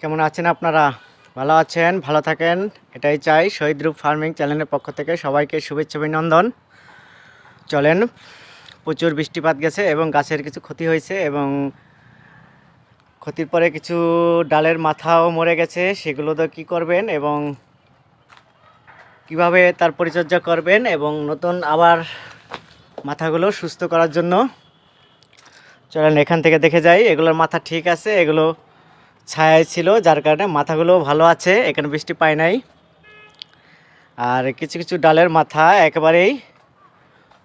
কেমন আছেন আপনারা? ভালো আছেন? ভালো থাকেন? এটাই চাই শহীদ রূপ ফার্মিং চ্যানেলের পক্ষ থেকে সবাইকে শুভেচ্ছা, অভিনন্দন। চলেন, প্রচুর বৃষ্টিপাত গেছে এবং গাছের কিছু ক্ষতি হয়েছে এবং ক্ষতির পরে কিছু ডালের মাথাও মরে গেছে। সেগুলো তো কী করবেন এবং কীভাবে তার পরিচর্যা করবেন এবং নতুন আবার মাথাগুলো সুস্থ করার জন্য। চলেন, এখান থেকে দেখে যাই। এগুলোর মাথা ঠিক আছে? এগুলো ছায়ায় ছিল, যার কারণে মাথাগুলো ভালো আছে, এখানে বৃষ্টি পায় নাই। আর কিছু কিছু ডালের মাথা একেবারেই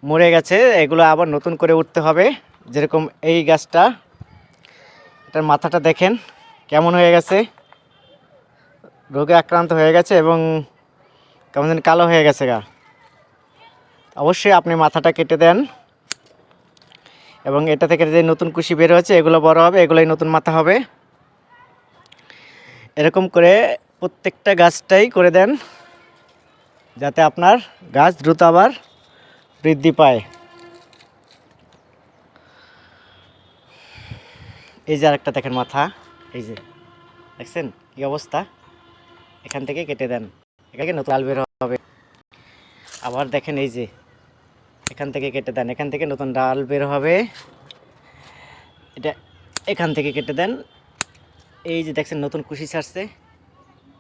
মরে গেছে, এগুলো আবার নতুন করে উঠতে হবে, যেরকম এই গাছটা। এটার মাথাটা দেখেন, কেমন হয়ে গেছে। রোগে আক্রান্ত হয়ে গেছে এবং কেমন যেন কালো হয়ে গেছে গা। অবশ্যই আপনি মাথাটা কেটে দেন। এবং এটা থেকে যে নতুন কুশি বের হয়েছে, এগুলো বড় হবে, এগুলোই নতুন মাথা হবে। এরকম করে প্রত্যেকটা গাছটাই করে দেন, যাতে আপনার গাছ দ্রুত আবার বৃদ্ধি পায়। এই যে আরেকটা দেখেন মাথা, এই যে, দেখছেন কি অবস্থা? এখান থেকে কেটে দেন এখানে নতুন ডাল বের হবে। আবার দেখেন এই যে, এখান থেকে কেটে দেন, এখান থেকে নতুন ডাল বের হবে। এটা এখান থেকে কেটে দেন এই যে দেখছেন, নতুন কুশি ছাড়ছে।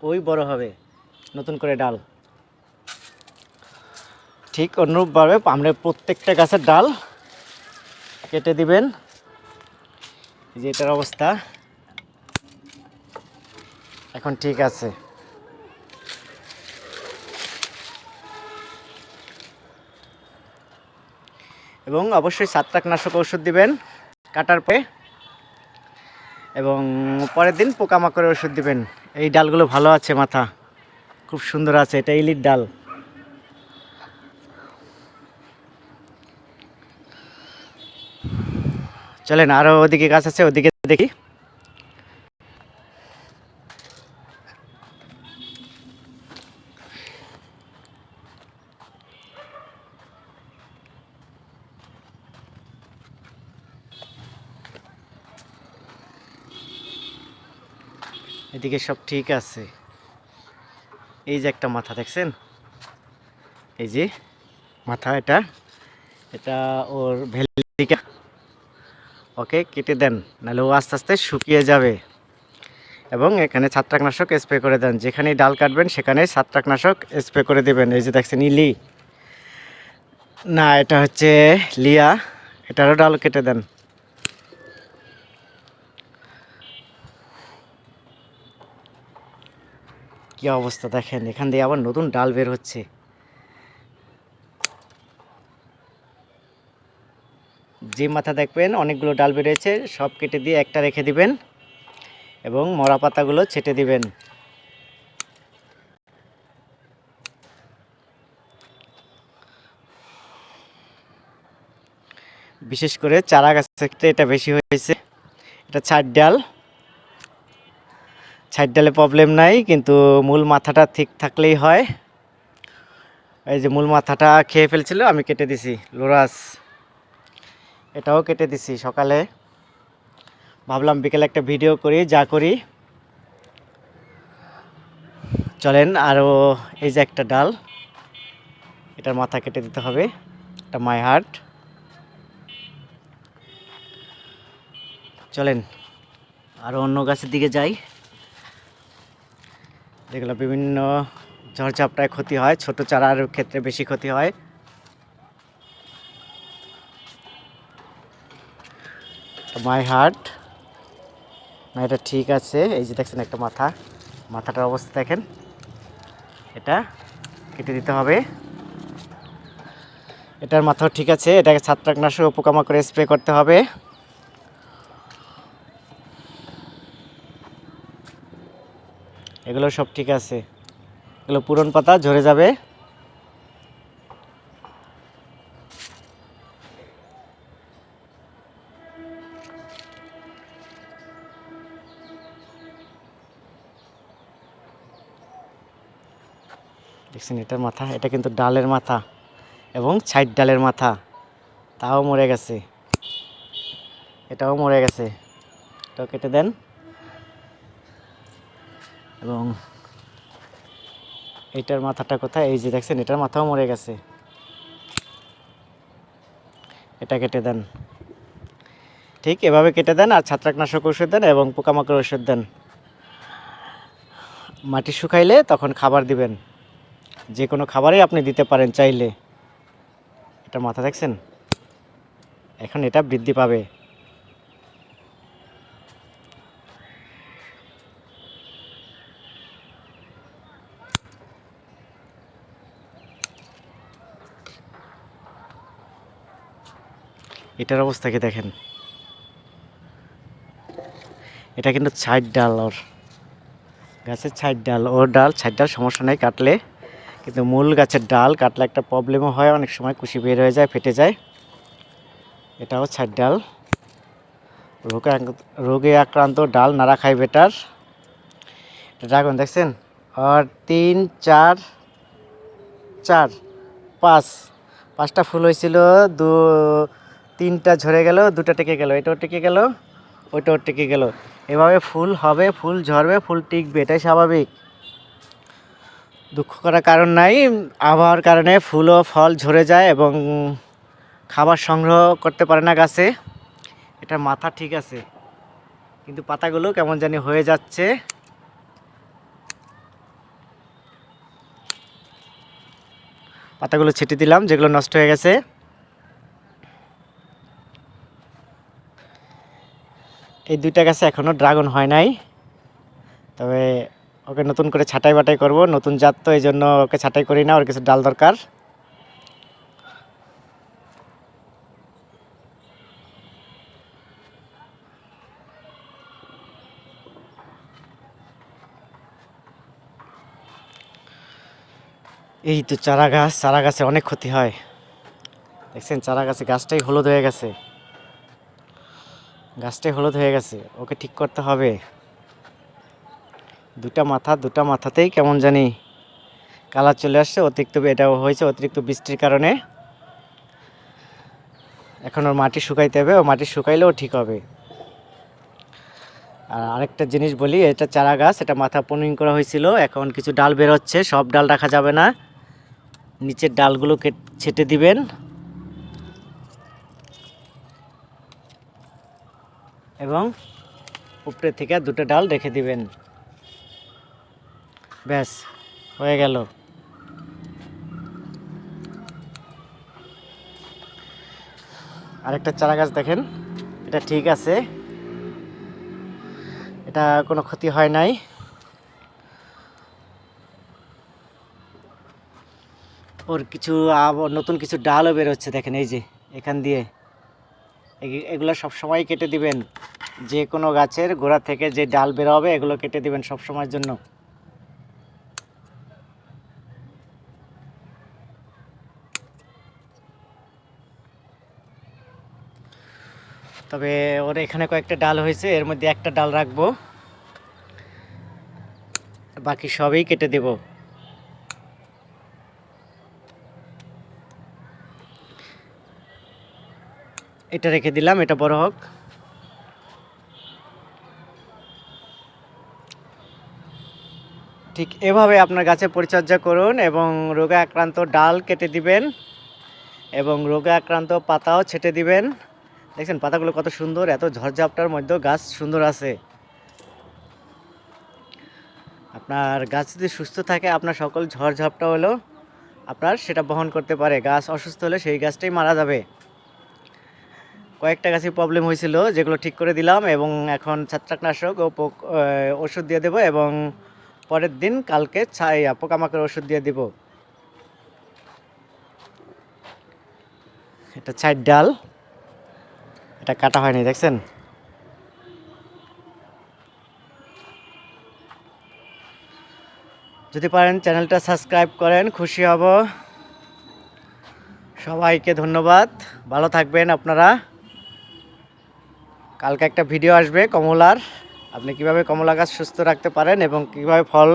ওই বড় হবে, নতুন করে ডাল। ঠিক অনুরূপভাবে আমরা প্রত্যেকটা গাছের ডাল কেটে দিবেন। যে এটার অবস্থা। এখন ঠিক আছে। এবং অবশ্যই সাতটাকনাশক ওষুধ দিবেন। কাটার পরে এবং পরের দিন পোকামাকড়ের ওষুধ দিবেন। এই ডালগুলো ভালো আছে মাথা। খুব সুন্দর আছে, এটা ইলির ডাল। চলেন আরও ওদিকে গাছ আছে, ওদিকে দেখি। এদিকে সব ঠিক আছে। এই যে একটা মাথা, দেখছেন? এই যে মাথা, এটা এটা ওর ভেলিকা। ওকে, কেটে দেন, নাহলে ও আস্তে আস্তে শুকিয়ে যাবে। এবং এখানে ছত্রাকনাশক স্প্রে করে দেন। যেখানে ডাল কাটবেন সেখানে ছত্রাকনাশক স্প্রে করে দেবেন। এই যে দেখছেন ইলি না, এটা হচ্ছে লিয়া। এটারও ডাল কেটে দেন। কি অবস্থা দেখেন, এখান দিয়ে আবার নতুন ডাল বের হচ্ছে। যে মাথা দেখবেন, অনেকগুলো ডাল বেরিয়েছে, সব কেটে দিয়ে একটা রেখে দিবেন এবং মরা পাতাগুলো ছেটে দিবেন। বিশেষ করে চারা গাছের ক্ষেত্রে এটা বেশি হয়েছে। এটা ছাট ডাল। ছাইড ডালে প্রবলেম নাই, কিন্তু মূল মাথাটা ঠিক থাকলেই হয়। এই যে মূল মাথাটা খেয়ে ফেলছিল, আমি কেটে দিছি। লোরাস, এটাও কেটে দিছি সকালে। ভাবলাম বিকেলে একটা ভিডিও করি, যা করি। চলেন আরও এই যে একটা ডাল, এটার মাথা কেটে দিতে হবে, এটা মাই হার্ট। চলেন আরও অন্য গাছের দিকে যাই। যেগুলো বিভিন্ন ঝড়ঝাপটায় ক্ষতি হয়, ছোট চারার ক্ষেত্রে বেশি ক্ষতি হয়। মাই হার্ট, না, এটা ঠিক আছে। এই যে দেখছেন একটা মাথা, মাথাটার অবস্থা দেখেন। এটা কেটে দিতে হবে। এটার মাথাও ঠিক আছে। এটাকে ছত্রাকনাশক পোকামাকড় স্প্রে করতে হবে। এগুলো সব ঠিক আছে। এগুলো পুরন পাতা, ঝরে যাবে। দেখছেন, এটার মাথা, এটা কিন্তু ডালের মাথা এবং ছাইড ডালের মাথা। তাও মরে গেছে। এটাও মরে গেছে। এটাও কেটে দেন। এবং এটার মাথাটা কোথায়? এই যে দেখছেন, এটার মাথাও মরে গেছে। এটা কেটে দেন। ঠিক এভাবে কেটে দেন আর ছত্রাকনাশক ওষুধ দেন এবং পোকামাকড় ওষুধ দেন। মাটি শুকাইলে তখন খাবার দিবেন। যে কোনো খাবারই আপনি দিতে পারেন চাইলে। এটা মাথা দেখছেন? এখন এটা বৃদ্ধি পাবে। এটার অবস্থা কি দেখেন? এটা কিন্তু ছাইড ডাল ওর। গাছের ছাইড ডাল, ওর ডাল ছাইড ডাল সমস্যা নেই কাটলে। কিন্তু মূল গাছের ডাল কাটলে একটা প্রবলেমও হয়, অনেক সময় কুশি বের হয়ে যায়, ফেটে যায়। এটাও ছাইড ডাল। রোগে রোগে আক্রান্ত ডাল না খাই বেটার ড্রাগন দেখছেন? আর তিন, চার চার, পাঁচ। পাঁচটা ফুল হয়েছিল দু তিনটা ঝরে গেল, দুটা টেকে গেল, এটাও টেকে গেল ওইটাও টেকে গেল। এভাবে ফুল হবে, ফুল ঝরবে, ফুল টিকবে, এটাই স্বাভাবিক। দুঃখ করার কারণ নাই, আবহাওয়ার কারণে ফুল ও ফল ঝরে যায় এবং খাবার সংগ্রহ করতে পারে না গাছে। এটার মাথা ঠিক আছে, কিন্তু পাতাগুলো কেমন জানি হয়ে যাচ্ছে। পাতাগুলো ছিটে দিলাম, যেগুলো নষ্ট হয়ে গেছে। এই দুইটা গাছে এখনও ড্রাগন হয় নাই। তবে ওকে নতুন করে ছাঁটাই বাটাই করব। নতুন জাত তো এই জন্য ওকে ছাঁটাই করি না, ওর কিছু ডাল দরকার। এই তো চারা গাছ, চারা গাছে অনেক ক্ষতি হয়। দেখছেন, চারা গাছে গাছটাই হলুদ হয়ে গেছে। গাছটাই হলুদ হয়ে গেছে, ওকে ঠিক করতে হবে। দুটা মাথা, দুটা মাথাতেই কেমন জানি কালার চলে আসছে, অতিরিক্ত এটাও হয়েছে, অতিরিক্ত বৃষ্টির কারণে। এখন ওর মাটি শুকাইতে হবে, ও মাটি শুকাইলেও ঠিক হবে। আর আরেকটা জিনিস বলি, এটা চারা গাছ, এটা মাথা পনিং করা হয়েছিল, এখন কিছু ডাল বেরোচ্ছে, সব ডাল রাখা যাবে না। নিচের ডালগুলো ছেটে দিবেন। এবং উপরে থেকে দুটো ডাল রেখে দিবেন। ব্যাস, হয়ে গেল। আরেকটা চারা গাছ দেখেন, এটা ঠিক আছে। এটা কোনো ক্ষতি হয় নাই। ওর কিছু নতুন কিছু ডালও বেরোচ্ছে দেখেন এই যে, এখান দিয়ে। এগুলো সব সময় কেটে দিবেন। যে কোনো গাছের গোড়া থেকে যে ডাল বের হবে এগুলো কেটে দিবেন সব সময়ের জন্য। তবে ওর এখানে কয়েকটা ডাল হয়েছে, এর মধ্যে একটা ডাল রাখব। বাকি সবই কেটে দেব। এটা রেখে দিলাম, এটা বড় হোক। ঠিক এভাবে আপনার গাছে পরিচর্যা করুন এবং রোগে আক্রান্ত ডাল কেটে দিবেন এবং রোগে আক্রান্ত পাতাও ছেটে দিবেন। দেখছেন, পাতাগুলো কত সুন্দর, এত ঝড়ঝাপটার মধ্যেও গাছ সুন্দর আছে। আপনার গাছ যদি সুস্থ থাকে, আপনার সকল ঝড়ঝাপটা হলো আপনার সেটা বহন করতে পারে। গাছ অসুস্থ হলে সেই গাছটাই মারা যাবে। কয়েকটা গাছে প্রবলেম হয়েছিল, যেগুলো ঠিক করে দিলাম এবং এখন ছত্রাকনাশক ও ওষুধ দিয়ে দেবো এবং পরের দিন কালকে ছাই পোকামাকড় ওষুধ দিয়ে দিব। এটা ছাইড ডাল। এটা কাটা হয়নি, দেখছেন? যদি পারেন চ্যানেলটা সাবস্ক্রাইব করেন, খুশি হব। সবাইকে ধন্যবাদ। ভালো থাকবেন আপনারা। কালকে একটা ভিডিও আসবে কমলার। আপনি কীভাবে কমলা গাছ সুস্থ রাখতে পারেন এবং কীভাবে ফল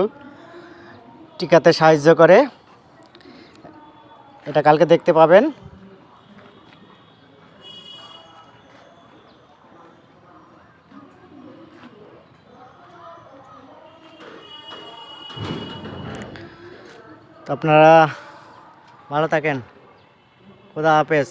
টিকাতে সাহায্য করে, এটা কালকে দেখতে পাবেন। তো আপনারা ভালো থাকেন। খোদা হাফেজ।